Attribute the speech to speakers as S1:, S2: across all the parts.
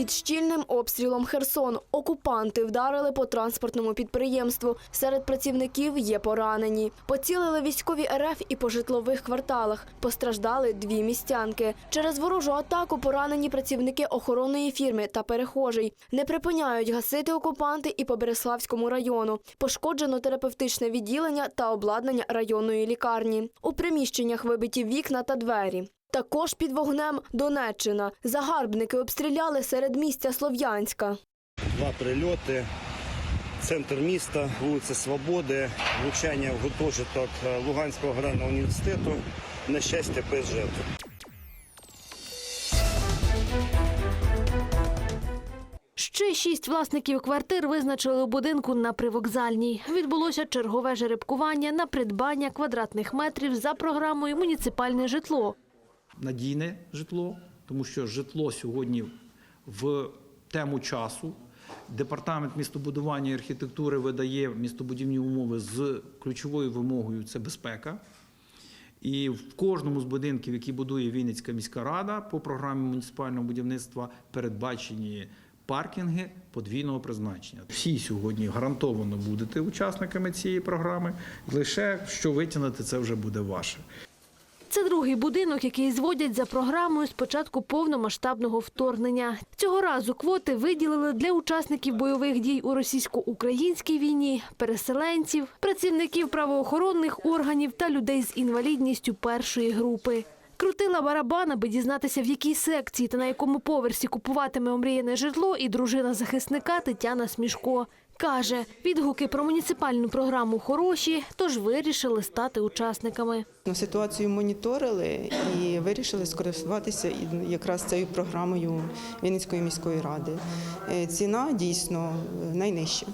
S1: Під щільним обстрілом Херсон окупанти вдарили по транспортному підприємству. Серед працівників є поранені. Поцілили військові РФ і по житлових кварталах. Постраждали дві містянки. Через ворожу атаку поранені працівники охоронної фірми та перехожий. Не припиняють гасити окупанти і по Береславському району. Пошкоджено терапевтичне відділення та обладнання районної лікарні. У приміщеннях вибиті вікна та двері. Також під вогнем Донеччина. Загарбники обстріляли серед місця Слов'янська.
S2: Два прильоти. Центр міста, вулиця Свободи, влучання в гуртожиток е, Луганського аграрного університету. На щастя, без жертв.
S3: Ще шість власників квартир визначили у будинку на привокзальній. Відбулося чергове жеребкування на придбання квадратних метрів за програмою Муніципальне житло.
S4: Надійне житло, тому що житло сьогодні в тему часу. Департамент містобудування і архітектури видає містобудівні умови з ключовою вимогою це безпека. І в кожному з будинків, які будує Вінницька міська рада, по програмі муніципального будівництва передбачені паркінги подвійного призначення. Всі сьогодні гарантовано будете учасниками цієї програми. Лише що витягнути, це вже буде ваше.
S3: Це другий будинок, який зводять за програмою з початку повномасштабного вторгнення. Цього разу квоти виділили для учасників бойових дій у російсько-українській війні, переселенців, працівників правоохоронних органів та людей з інвалідністю першої групи. Крутила барабан, аби дізнатися, в якій секції та на якому поверсі купуватиме омріяне житло, і дружина захисника Тетяна Смішко. Каже, відгуки про муніципальну програму хороші, тож вирішили стати учасниками.
S5: Ситуацію моніторили і вирішили скористуватися якраз цією програмою Вінницької міської ради. Е, Ціна дійсно найнижча.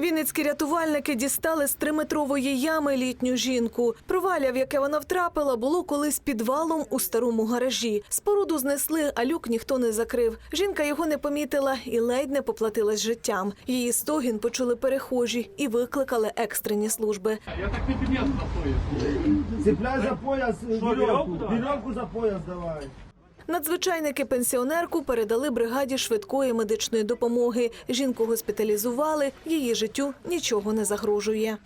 S6: Вінницькі рятувальники дістали з триметрової ями літню жінку. Провалля, в яке вона втрапила, було колись підвалом у старому гаражі. Споруду знесли, а люк ніхто не закрив. Жінка його не помітила і ледь не поплатилась життям. Її стогін почули перехожі і викликали екстрені служби.
S7: Я так Цепляй за пояс веревку. Веревку за пояс давай.
S6: Надзвичайники пенсіонерку передали бригаді швидкої медичної допомоги. Жінку госпіталізували, її життю нічого не загрожує.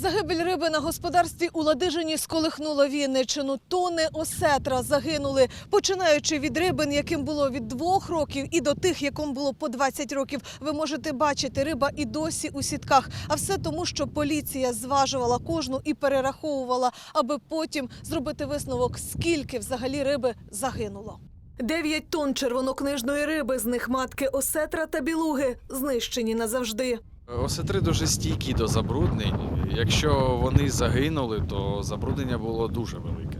S6: Загибель риби на господарстві у Ладижині сколихнула Вінниччину. Тони осетра загинули, починаючи від рибин, яким було від двох років, і до тих, яким було по 20 років. Ви можете бачити, риба і досі у сітках. А все тому, що поліція зважувала кожну і перераховувала, аби потім зробити висновок, скільки взагалі риби загинуло. Дев'ять тонн червонокнижної риби, з них матки осетра та білуги, знищені назавжди.
S8: Осетри дуже стійкі до забруднень. Якщо вони загинули, то забруднення було дуже велике.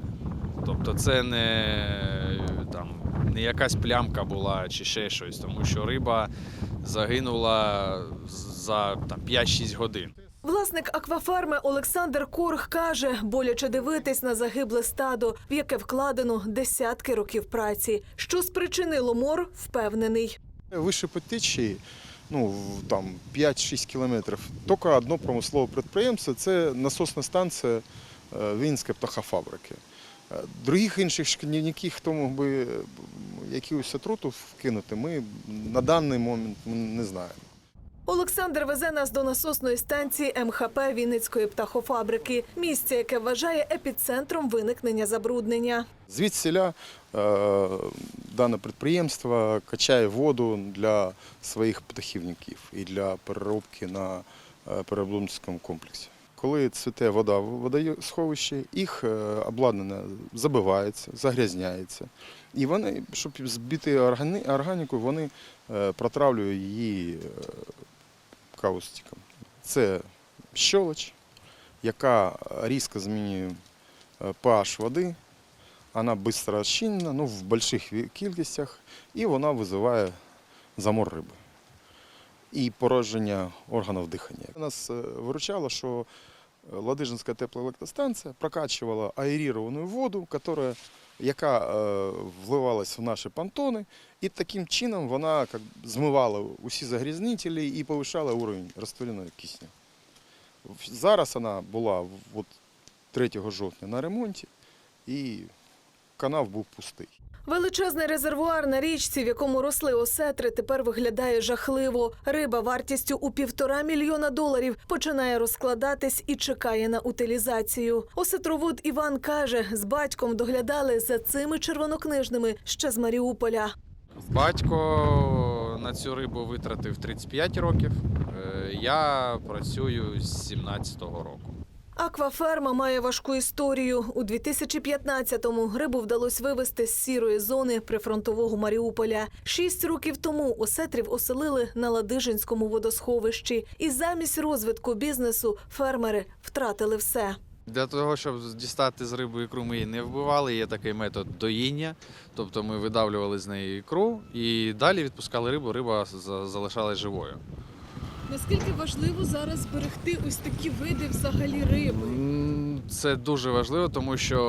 S8: Тобто це не, там, не якась плямка була чи ще щось, тому що риба загинула за там, 5-6 годин.
S6: Власник акваферми Олександр Корг каже, боляче дивитись на загибле стадо, в яке вкладено десятки років праці. Що спричинило мор, впевнений.
S9: Вище по течії, ну там 5-6 кілометрів. Тільки одне промислове підприємство це насосна станція е, Вінської птахофабрики. Е, Других інших шкільників, хто мог би е, якусь отруту вкинути, ми на даний момент не знаємо.
S6: Олександр везе нас до насосної станції МХП Вінницької птахофабрики, місце, яке вважає епіцентром виникнення забруднення.
S9: Звідсіля е, дане підприємство качає воду для своїх птахівників і для переробки на е, переробницькому комплексі. Коли цвіте вода в водосховищі, їх е, обладнання забивається, загрязняється. І вони, щоб збити органіку, вони протравлюють її каустиком. Це щолоч, яка різко змінює е, pH води, вона швидко розчинена, ну, в великих кількостях, і вона визиває замор риби і пораження органів дихання. Нас е, виручало, що Ладижинська теплоелектростанція прокачувала аерированную воду, которая яка е, вливалась в наші понтони, і таким чином вона як, змивала усі загрізнителі і повишала уровень розтвореного кисню. Зараз вона була от, 3 жовтня на ремонті, і канал був пустий.
S6: Величезний резервуар на річці, в якому росли осетри, тепер виглядає жахливо. Риба вартістю у півтора мільйона доларів починає розкладатись і чекає на утилізацію. Осетровод Іван каже, з батьком доглядали за цими червонокнижними ще з Маріуполя.
S8: Батько на цю рибу витратив 35 років. Е, Я працюю з 17-го року.
S6: Акваферма має важку історію. У 2015-му рибу вдалося вивезти з сірої зони прифронтового Маріуполя. Шість років тому осетрів оселили на Ладижинському водосховищі. І замість розвитку бізнесу фермери втратили все.
S8: Для того, щоб дістати з риби ікру, ми її не вбивали. Є такий метод доїння. Тобто ми видавлювали з неї ікру і далі відпускали рибу, риба за- залишалась живою.
S6: Наскільки важливо зараз зберегти ось такі види взагалі риби?
S8: Це дуже важливо, тому що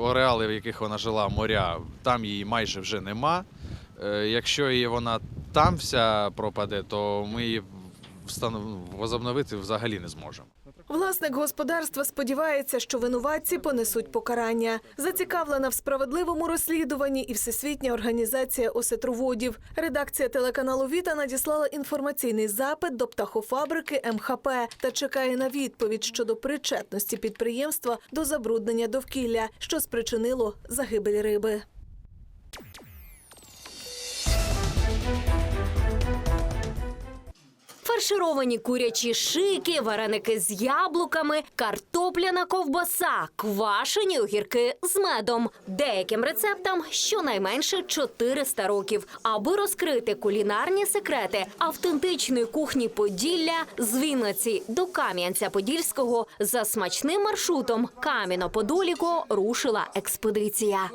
S8: ореали, в яких вона жила, моря, там її майже вже нема. Е, Якщо її вона там вся пропаде, то ми її возобновити взагалі не зможемо.
S6: Власник господарства сподівається, що винуватці понесуть покарання. Зацікавлена в справедливому розслідуванні і Всесвітня організація осетроводів. Редакція телеканалу Віта надіслала інформаційний запит до птахофабрики МХП та чекає на відповідь щодо причетності підприємства до забруднення довкілля, що спричинило загибель риби.
S10: Фаршировані курячі шики, вареники з яблуками, картопляна ковбаса, квашені огірки з медом. Деяким рецептам щонайменше 400 років. Аби розкрити кулінарні секрети автентичної кухні Поділля з Вінниці до Кам'янця-Подільського за смачним маршрутом Кам'яно-Подоліко рушила експедиція.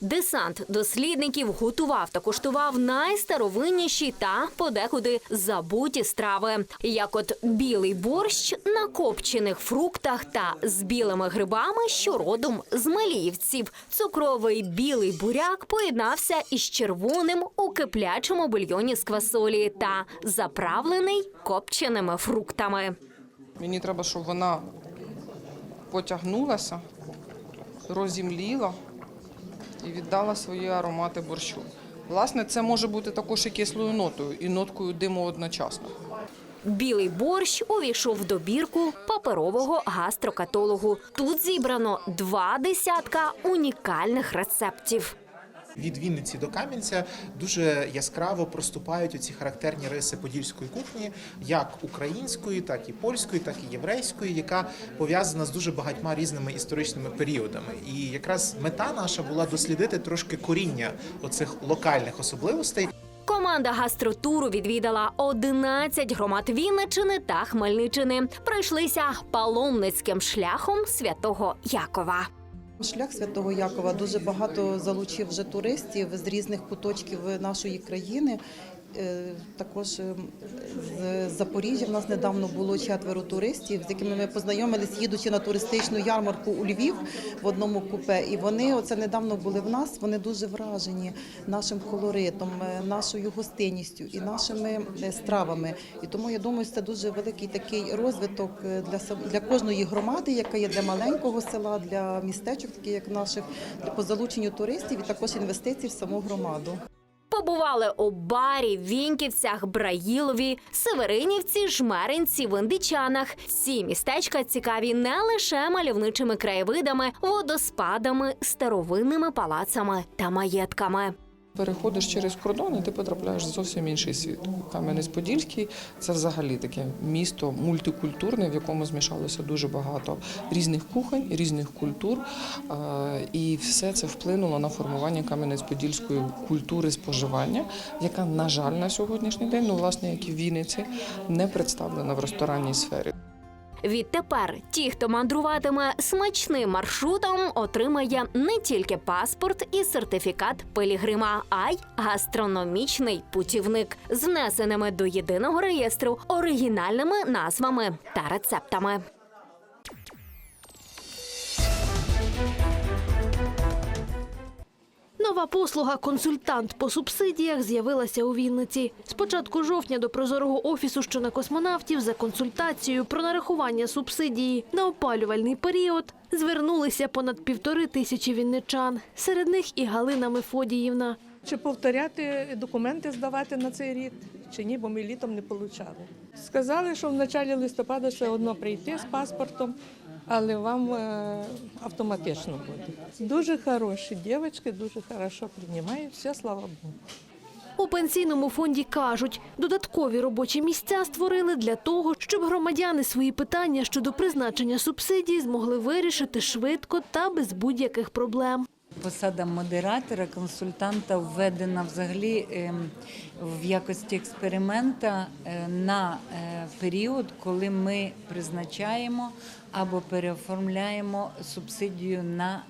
S10: Десант дослідників готував та куштував найстаровинніші та подекуди забуті страви, як от білий борщ на копчених фруктах та з білими грибами, що родом з маліївців. Цукровий білий буряк поєднався із червоним у киплячому бульйоні з квасолі та заправлений копченими фруктами.
S11: Мені треба, щоб вона потягнулася, розімліла і віддала свої аромати борщу. Власне, це може бути також і кислою нотою, і ноткою диму одночасно.
S10: Білий борщ увійшов в добірку паперового гастрокатологу. Тут зібрано два десятка унікальних рецептів.
S12: Від Вінниці до Кам'янця дуже яскраво проступають оці характерні риси подільської кухні, як української, так і польської, так і єврейської, яка пов'язана з дуже багатьма різними історичними періодами. І якраз мета наша була дослідити трошки коріння оцих локальних особливостей.
S10: Команда гастротуру відвідала 11 громад Вінничини та Хмельниччини. Пройшлися паломницьким шляхом святого Якова.
S13: Шлях святого Якова дуже багато залучив вже туристів з різних куточків нашої країни. Е, Також е, з Запоріжжя в нас недавно було четверо туристів, з якими ми познайомились, їдучи на туристичну ярмарку у Львів в одному купе. І вони оце недавно були в нас. Вони дуже вражені нашим колоритом, е, нашою гостинністю і нашими е, стравами. І тому я думаю, це дуже великий такий розвиток е, для для кожної громади, яка є для маленького села, для містечок, таких як наших, по залученню туристів і також інвестицій в саму громаду.
S10: Побували у Барі, Віньківцях, Браїлові, Северинівці, Жмеринці, Вендичанах. Ці містечка цікаві не лише мальовничими краєвидами, водоспадами, старовинними палацами та маєтками.
S11: Переходиш через кордон, і ти потрапляєш в зовсім інший світ. Кам'янець-Подільський це взагалі таке місто мультикультурне, в якому змішалося дуже багато різних кухонь, різних культур. І все це вплинуло на формування кам'янець-подільської культури споживання, яка, на жаль, на сьогоднішній день, ну власне, як і в Вінниці, не представлена в ресторанній сфері.
S10: Відтепер ті, хто мандруватиме смачним маршрутом, отримає не тільки паспорт і сертифікат пилігрима, а й гастрономічний путівник з внесеними до єдиного реєстру оригінальними назвами та рецептами.
S3: Нова послуга консультант по субсидіях з'явилася у Вінниці. З початку жовтня до прозорого офісу, що на космонавтів, за консультацією про нарахування субсидії на опалювальний період звернулися понад півтори тисячі вінничан. Серед них і Галина Мефодіївна.
S14: Чи повторяти документи здавати на цей рік, чи ні, бо ми літом не отримали. Сказали, що в началі листопада все одно прийти з паспортом, але вам е, автоматично буде. Дуже хороші дівчатки, дуже хорошо приймають, все, слава Богу.
S3: У пенсійному фонді кажуть, додаткові робочі місця створили для того, щоб громадяни свої питання щодо призначення субсидій змогли вирішити швидко та без будь-яких проблем.
S15: Посада модератора, консультанта введена взагалі ем, в якості експеримента е, на е, період, коли ми призначаємо або переоформляємо субсидію на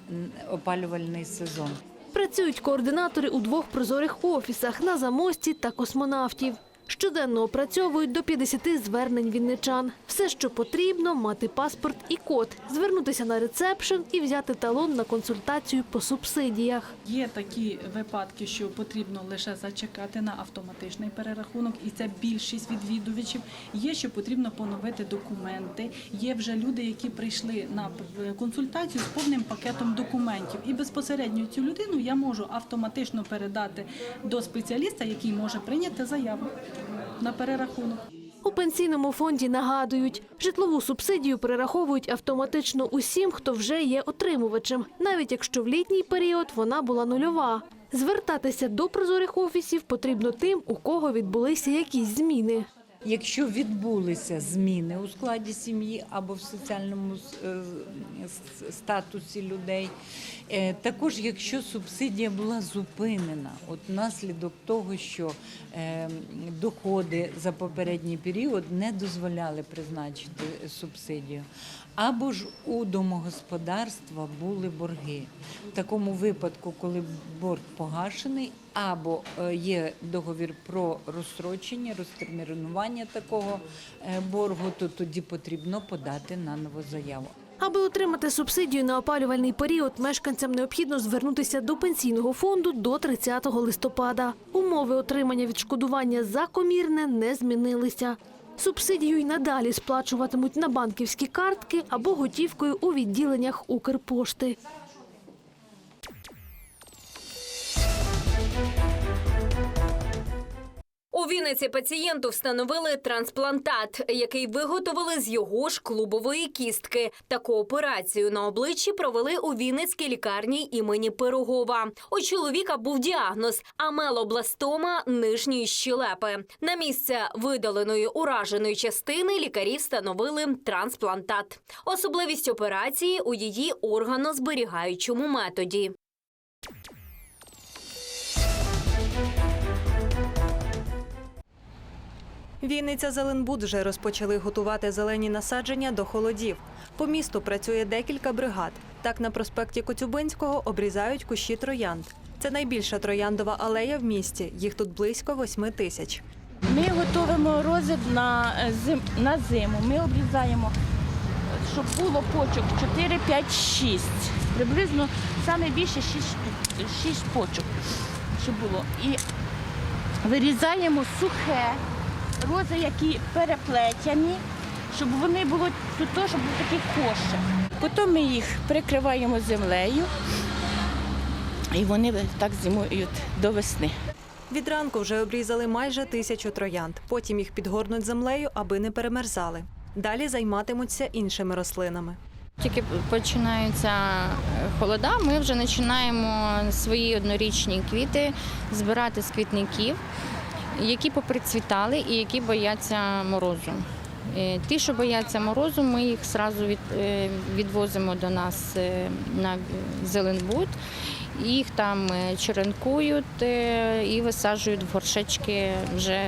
S15: опалювальний сезон.
S3: Працюють координатори у двох прозорих офісах на замості та космонавтів. Щоденно опрацьовують до 50 звернень вінничан. Все, що потрібно, мати паспорт і код, звернутися на рецепшн і взяти талон на консультацію по субсидіях.
S16: Є такі випадки, що потрібно лише зачекати на автоматичний перерахунок, і це більшість відвідувачів. Є, що потрібно поновити документи. Є вже люди, які прийшли на консультацію з повним пакетом документів. І безпосередньо цю людину я можу автоматично передати до спеціаліста, який може прийняти заяву на перерахунок.
S3: У пенсійному фонді нагадують, житлову субсидію перераховують автоматично усім, хто вже є отримувачем, навіть якщо в літній період вона була нульова. Звертатися до прозорих офісів потрібно тим, у кого відбулися якісь зміни.
S15: Якщо відбулися зміни у складі сім'ї або в соціальному е, статусі людей, е, також якщо субсидія була зупинена, от внаслідок того, що е, доходи за попередній період не дозволяли призначити субсидію, або ж у домогосподарства були борги. В такому випадку, коли борг погашений, або е, є договір про розстрочення, розтермінування такого е, боргу, то тоді потрібно подати на нову заяву.
S3: Аби отримати субсидію на опалювальний період, мешканцям необхідно звернутися до пенсійного фонду до 30 листопада. Умови отримання відшкодування за комірне не змінилися. Субсидію й надалі сплачуватимуть на банківські картки або готівкою у відділеннях Укрпошти.
S10: У Вінниці пацієнту встановили трансплантат, який виготовили з його ж клубової кістки. Таку операцію на обличчі провели у Вінницькій лікарні імені Пирогова. У чоловіка був діагноз амелобластома нижньої щелепи. На місце видаленої ураженої частини лікарі встановили трансплантат. Особливість операції у її органозберігаючому методі.
S17: Вінниця Зеленбуд вже розпочали готувати зелені насадження до холодів. По місту працює декілька бригад. Так на проспекті Коцюбинського обрізають кущі троянд. Це найбільша трояндова алея в місті. Їх тут близько восьми тисяч.
S18: Ми готуємо розріб на, е, зим, на зиму. Ми обрізаємо, щоб було почок 4, 5, 6. Приблизно саме більше 6, 6 почок, щоб було. І вирізаємо сухе, рози, які переплетені, щоб вони були тут, щоб був такий кошик. Потім ми їх прикриваємо землею, і вони так зимують до весни.
S17: Від ранку вже обрізали майже тисячу троянд. Потім їх підгорнуть землею, аби не перемерзали. Далі займатимуться іншими рослинами.
S19: Тільки починаються е, холода, ми вже починаємо свої однорічні квіти збирати з квітників, які поприцвітали і які бояться морозу. Е, Ті, що бояться морозу, ми їх одразу від, е, відвозимо до нас е, на Зеленбуд. Їх там черенкують і висаджують в горшечки вже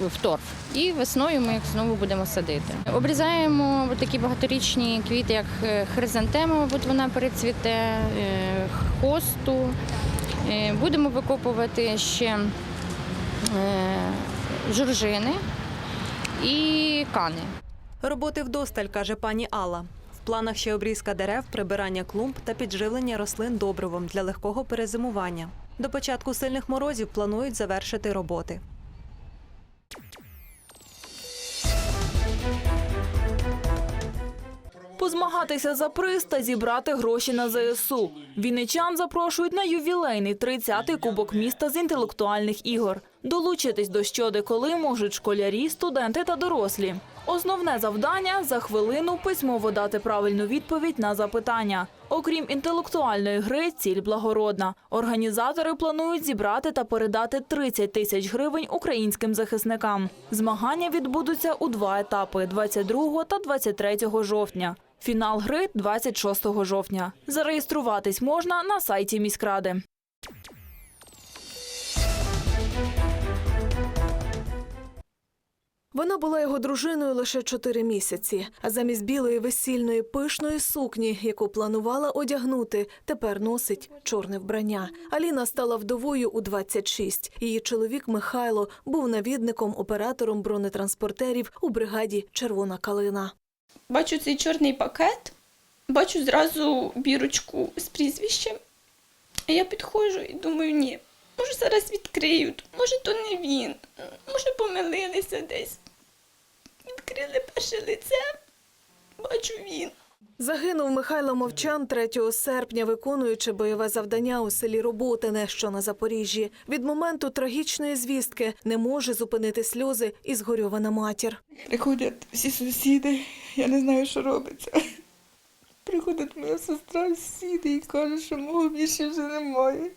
S19: в- торф. І весною ми їх знову будемо садити. Обрізаємо такі багаторічні квіти, як хризантема, мабуть, вона перецвіте, хосту. Е, Будемо викопувати ще е, журжини і кани.
S17: Роботи вдосталь, каже пані Алла. В планах ще обрізка дерев, прибирання клумб та підживлення рослин добривом для легкого перезимування. До початку сильних морозів планують завершити роботи.
S20: Позмагатися за приз та зібрати гроші на ЗСУ. Вінничан запрошують на ювілейний 30-й кубок міста з інтелектуальних ігор. Долучитись до що де коли можуть школярі, студенти та дорослі. Основне завдання за хвилину письмово дати правильну відповідь на запитання. Окрім інтелектуальної гри, ціль благородна. Організатори планують зібрати та передати 30 тисяч гривень українським захисникам. Змагання відбудуться у два етапи: 22 та 23 жовтня. Фінал гри 26 жовтня. Зареєструватись можна на сайті міськради.
S6: Вона була його дружиною лише чотири місяці, а замість білої весільної пишної сукні, яку планувала одягнути, тепер носить чорне вбрання. Аліна стала вдовою у 26. Її чоловік Михайло був навідником, оператором бронетранспортерів у бригаді Червона калина.
S21: Бачу цей чорний пакет, бачу зразу бірочку з прізвищем. А я підходжу і думаю, ні, може зараз відкриють, може то не він, може помилилися десь. Відкрили перше лице, бачу він.
S6: Загинув Михайло Мовчан 3 серпня, виконуючи бойове завдання у селі Роботине, що на Запоріжжі. Від моменту трагічної звістки не може зупинити сльози і згорьована матір.
S22: Приходять всі сусіди, я не знаю, що робиться. Приходить моя сестра, сусіди і каже, що мого більше вже немає.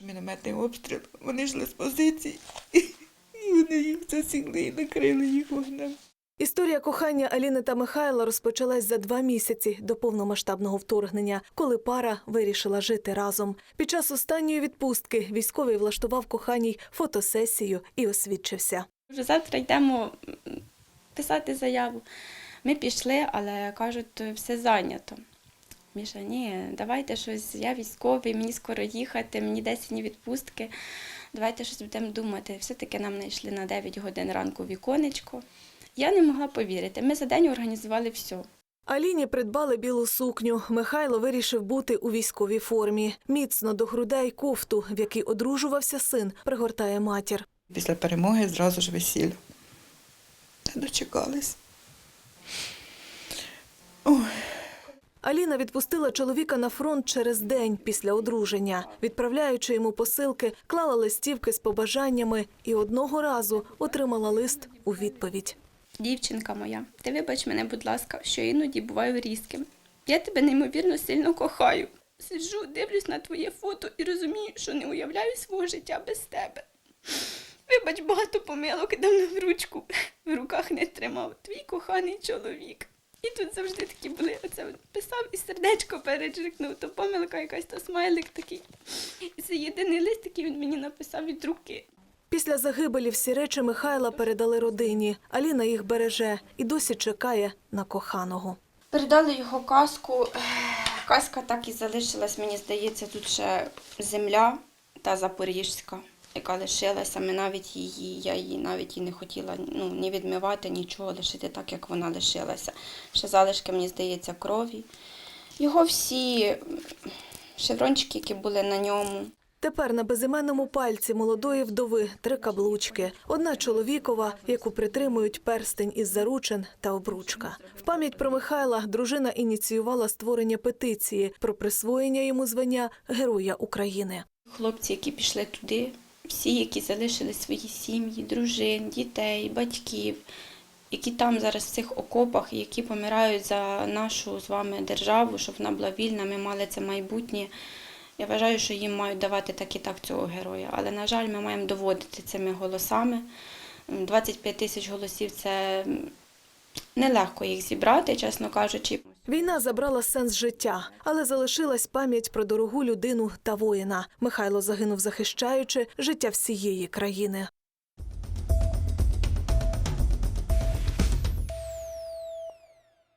S22: Мінометний обстріл, вони йшли з позицій, і вони їх засікли і накрили їх вогнем.
S6: Історія кохання Аліни та Михайла розпочалась за два місяці до повномасштабного вторгнення, коли пара вирішила жити разом. Під час останньої відпустки військовий влаштував коханій фотосесію і освідчився.
S21: Вже завтра йдемо писати заяву. Ми пішли, але кажуть, все зайнято. Міша, ні, давайте щось, я військовий, мені скоро їхати, мені 10 днів відпустки. Давайте щось будемо думати. Все-таки нам знайшли на 9 годин ранку віконечко. Я не могла повірити. Ми за день організували все.
S6: Аліні придбали білу сукню. Михайло вирішив бути у військовій формі. Міцно до грудей кофту, в якій одружувався син, пригортає матір.
S22: Після перемоги зразу ж весілля. Не дочекались.
S6: Аліна відпустила чоловіка на фронт через день після одруження. Відправляючи йому посилки, клала листівки з побажаннями і одного разу отримала лист у відповідь.
S21: Дівчинка моя, ти вибач мене, будь ласка, що іноді буваю різким. Я тебе неймовірно сильно кохаю. Сиджу, дивлюсь на твоє фото і розумію, що не уявляю свого життя без тебе. Вибач, багато помилок давно в ручку в руках не тримав. Твій коханий чоловік. І тут завжди такі були. Оце от писав і сердечко перечеркнув, то помилка якась, то смайлик такий. І це єдиний лист, який він мені написав від руки.
S6: Після загибелі всі речі Михайла передали родині. Аліна їх береже і досі чекає на коханого.
S21: Передали його казку. Казка так і залишилась, мені здається, тут ще земля та запоріжська, яка лишилася. Ми навіть її, я її навіть і не хотіла ну, ні відмивати, нічого, лишити так, як вона лишилася. Ще залишки, мені здається, крові. Його всі шеврончики, які були на ньому.
S6: Тепер на безіменному пальці молодої вдови три каблучки. Одна чоловікова, яку притримують перстень із заручин та обручка. В пам'ять про Михайла дружина ініціювала створення петиції про присвоєння йому звання Героя України.
S21: Хлопці, які пішли туди, всі, які залишили свої сім'ї, дружин, дітей, батьків, які там зараз в цих окопах, які помирають за нашу з вами державу, щоб вона була вільна, ми мали це майбутнє. Я вважаю, що їм мають давати так і так цього героя. Але, на жаль, ми маємо доводити цими голосами. 25 тисяч голосів це нелегко їх зібрати, чесно кажучи.
S6: Війна забрала сенс життя, але залишилась пам'ять про дорогу людину та воїна. Михайло загинув захищаючи життя всієї країни.